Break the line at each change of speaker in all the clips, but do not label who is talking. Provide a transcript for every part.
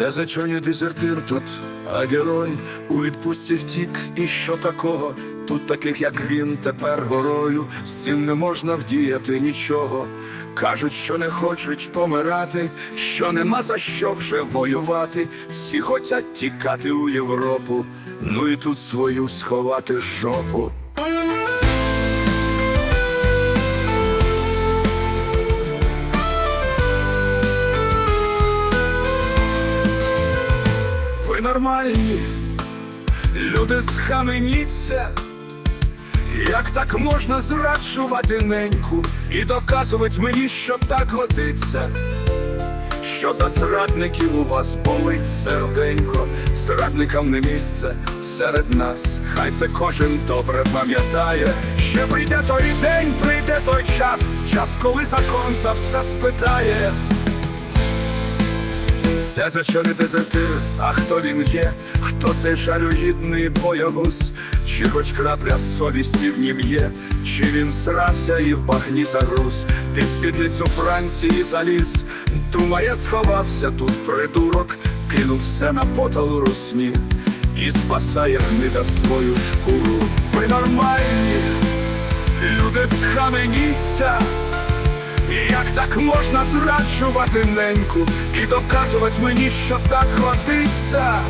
Це зачоні дезертир тут, а герой у відпустці втік, і що такого? Тут таких, як він, тепер горою, з цим не можна вдіяти нічого. Кажуть, що не хочуть помирати, що нема за що вже воювати. Всі хотять тікати у Європу, ну і тут свою сховати жопу. Нормальні, люди схаменіться, як так можна зраджувати неньку і доказувати мені, що так годиться, що за зрадників у вас болить серденько, зрадникам не місце серед нас, хай це кожен добре пам'ятає, ще прийде той день, прийде той час, час, коли закон за все спитає. Все зачори дезертир, а хто він є, хто цей жалюгідний боягуз, чи хоч крапля совісті в нім є, чи він срався і в багні загруз, ти в спідницю Франції заліз, думає, сховався тут придурок, кинув все на поталу русні і спасає гнида свою шкуру. Ви нормальні, люди схаменіться. Як так можна зраджувати неньку і доказувати мені, що так годиться?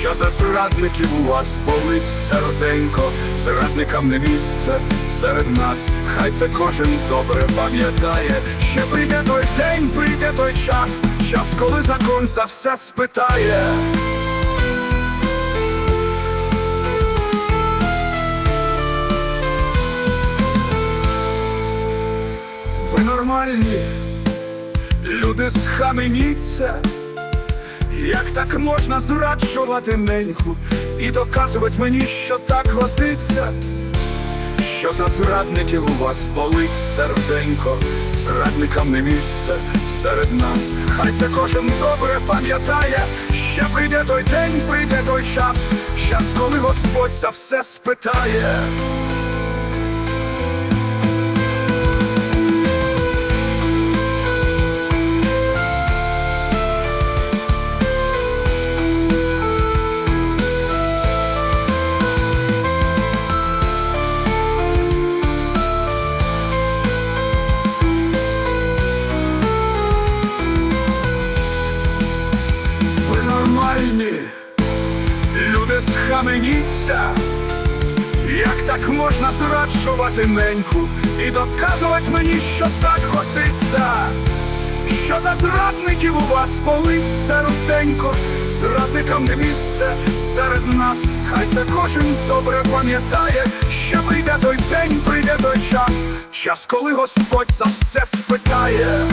Що за зрадників у вас болить серденько, зрадникам не місце серед нас, хай це кожен добре пам'ятає, ще прийде той день, прийде той час, час, коли закон за все спитає. Схаменіться, як так можна зраджувати неньку і доказувати мені, що так годиться, що за зрадників у вас болить серденько, зрадникам не місце серед нас, хай це кожен добре пам'ятає, ще прийде той день, прийде той час, час, коли Господь за все спитає. Нормальні, люди схаменіться, як так можна зраджувати неньку і доказувати мені, що так годиться, що за зрадників у вас болить серденько, зрадникам не місце серед нас, хай це кожен добре пам'ятає, що прийде той день, прийде той час, час, коли Господь за все спитає.